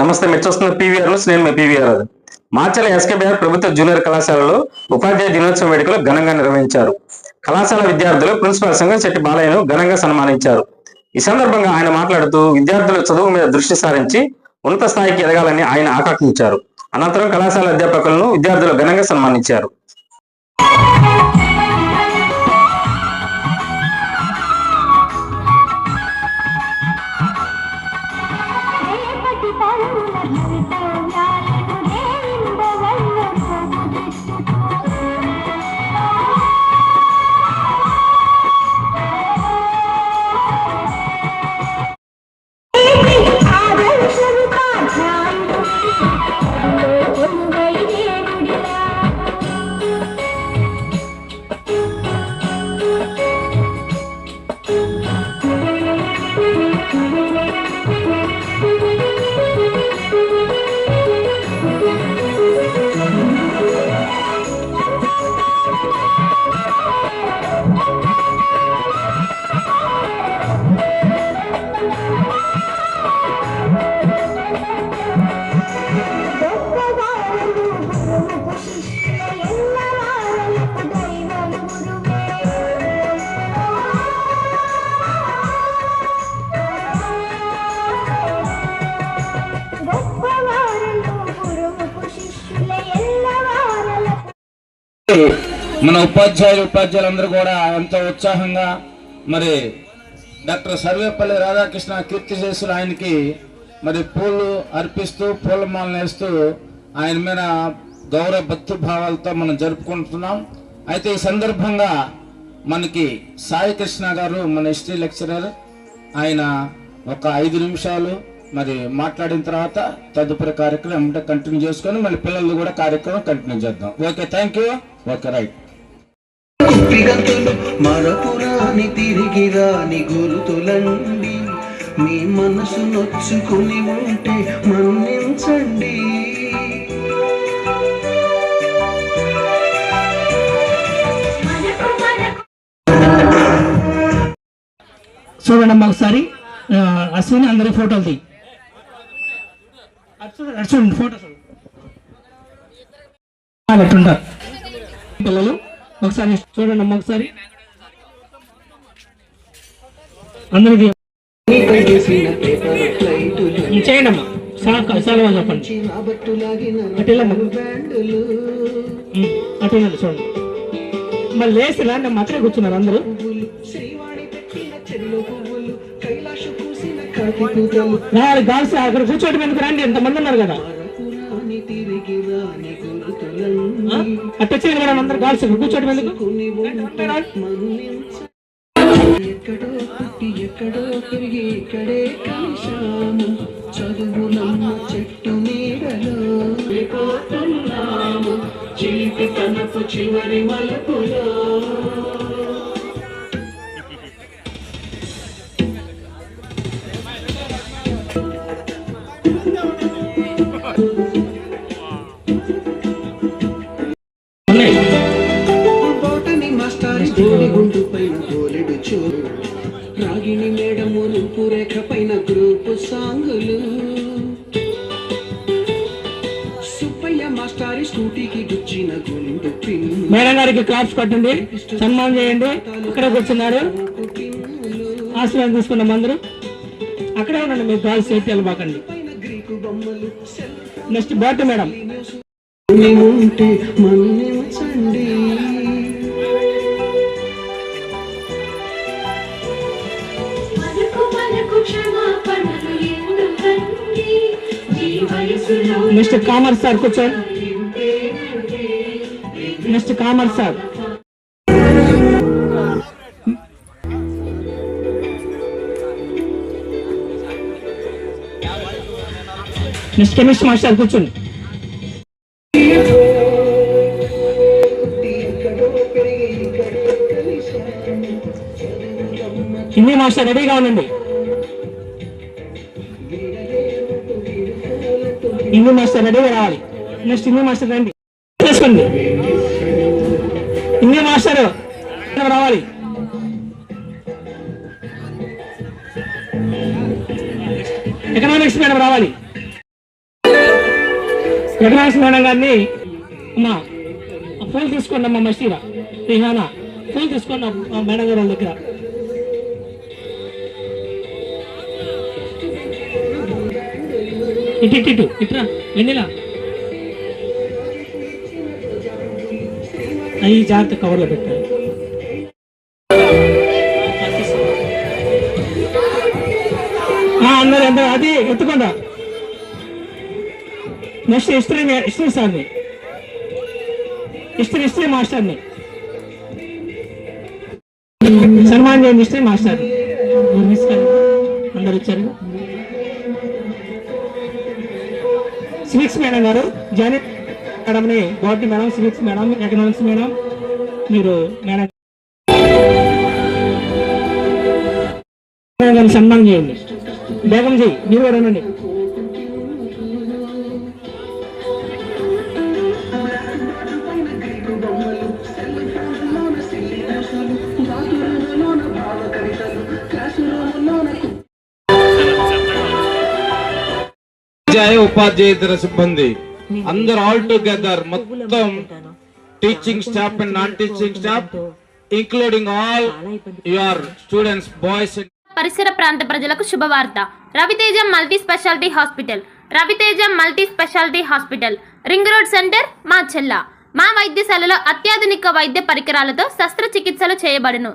నమస్తే మీరు చూస్తున్న పీవీఆర్ న్యూస్ నేను మీ పీవీఆర్ రాజు మాచల ఎస్కేబీఆర్ ప్రభుత్వ జూనియర్ కళాశాలలో ఉపాధ్యాయ దినోత్సవ వేడుకలు ఘనంగా నిర్వహించారు. కళాశాల విద్యార్థులు ప్రిన్సిపాల్ సంఘం శెట్టి బాలయ్యను ఘనంగా సన్మానించారు. ఈ సందర్భంగా ఆయన మాట్లాడుతూ విద్యార్థులు చదువు మీద దృష్టి సారించి ఉన్నత స్థాయికి ఎదగాలని ఆయన ఆకాంక్షించారు. అనంతరం కళాశాల అధ్యాపకులను విద్యార్థులు ఘనంగా సన్మానించారు. మన ఉపాధ్యాయులు ఉపాధ్యాయులందరూ కూడా ఎంతో ఉత్సాహంగా మరి డాక్టర్ సర్వేపల్లి రాధాకృష్ణ కీర్తి చేసిన ఆయనకి మరి పూలు అర్పిస్తూ పూలమాలను వేస్తూ ఆయన మీద గౌరవ భక్తి భావాలతో మనం జరుపుకుంటున్నాం. అయితే ఈ సందర్భంగా మనకి సాయి కృష్ణ గారు మన హిస్టరీ లెక్చరర్ ఆయన ఒక ఐదు నిమిషాలు మరి మాట్లాడిన తర్వాత తదుపరి కార్యక్రమం కంటిన్యూ చేసుకొని మళ్ళీ పిల్లలు కూడా కార్యక్రమం కంటిన్యూ చేద్దాం. Okay thank you. Okay right పిగతులు మరపురాని తిరిగి రాని గురుతులండి. మీ మనసు నొచ్చుకుని ఉంటే మన్నించండి. చూడండి అమ్మా ఒకసారి. అశ్విని అందరి ఫోటోలు తీ అటు చూడండి, ఫోటో. చూడండి పిల్లలు. ఒకసారి చూడండి ఒకసారి. అందరికి చేయండి అమ్మా. చెప్పండి రాబట్టులాగిన అటు వెళ్ళమ్మా. బ్యాండులు మళ్ళీ అక్కడే కూర్చున్నారు అందరూ. రావాలి అక్కడ రండి ఎంతమంది ఉన్నారు కదా. అట్ట చేయండి మేడం అందరు గాల్సి కూర్చోటం ఎందుకు? ఎక్కడో పుట్టి ఎక్కడో పెరిగి ఇక్కడే కలిశాము. చదువులమ్మ చెట్టు నీడలో వెళ్ళిపోతున్నాము. చిలిపి తనపు చివరి మలుపులో. మాస్టారి తోడి గుండు పైన గోలెడు చూడు రాగిణి మేడము రూపురేఖ పైన గ్రూపు సాంగులు. సుబ్బయ్య మాస్టారి స్కూటీకి గుచ్చిన గుండు పిన్ మేడం గారికి క్లాప్స్ కొట్టండి. సన్మానం చేయండి. అక్కడే కూర్చున్నారు. ఆశీర్వాదం తీసుకున్నాం అందరూ. అక్కడే ఉండండి మీకు కాల్ సేఫ్టీ వెళ్ళబాకండి నెక్స్ట్ బాటు మేడం. ఉంటే మిస్టర్ కామర్ కామర్స్ సార్ కూర్చోండి mister commerce sir. Mister chemist master కూర్చోండి. హిందీ మాస్టర్ రెడీగా ఉండండి. హిందీ మాస్టర్ రెడీగా రావాలి. నెక్స్ట్ హిందీ మాస్టర్ రండి చేసుకోండి. హిందీ మాస్టర్ రావాలి. ఎకనామిక్స్ మేడం రావాలి. ఎకనామిక్స్ మేడం గారిని అమ్మా ఫోన్ తీసుకోండి అమ్మా మసీరా రిహానా ఫోన్ తీసుకోండి మేడం గారి దగ్గర. ఇటు ఇటు ఇటు. ఇట్రా వెన్నెలా. అవి జాగ్రత్త కవర్లో పెట్టాలి ఆ, అందరు అందరు అది ఎత్తుకోండా. నెక్స్ట్ హిస్టరీ హిస్టరీ సార్ని. హిస్టరీ హిస్టరీ మాస్టర్ని. సన్మాన్ చేయండి హిస్టరీ మాస్టర్ మిస్ అందరు వచ్చారు. సివిక్స్ మేడం గారు జానీ మేడంని botany madam civics madam economics madam మీరు మేడం సన్మానం చేయండి. బేగం చేయి మీరు కూడా ఉపాధ్యాయ ఉపాధ్యాయేతర సిబ్బంది. అందరు ఆల్ టుగెదర్ మొత్తం teaching staff and non teaching staff including all your students boys పరిసర ప్రాంత ప్రజలకు శుభవార్త. Raviteja multi speciality hospital. Raviteja multi speciality hospital. Ring road centre మా చెల్ల. మా వైద్యశాలలో అత్యాధునిక వైద్య పరికరాలతో శస్త్రచికిత్సలు చేయబడును.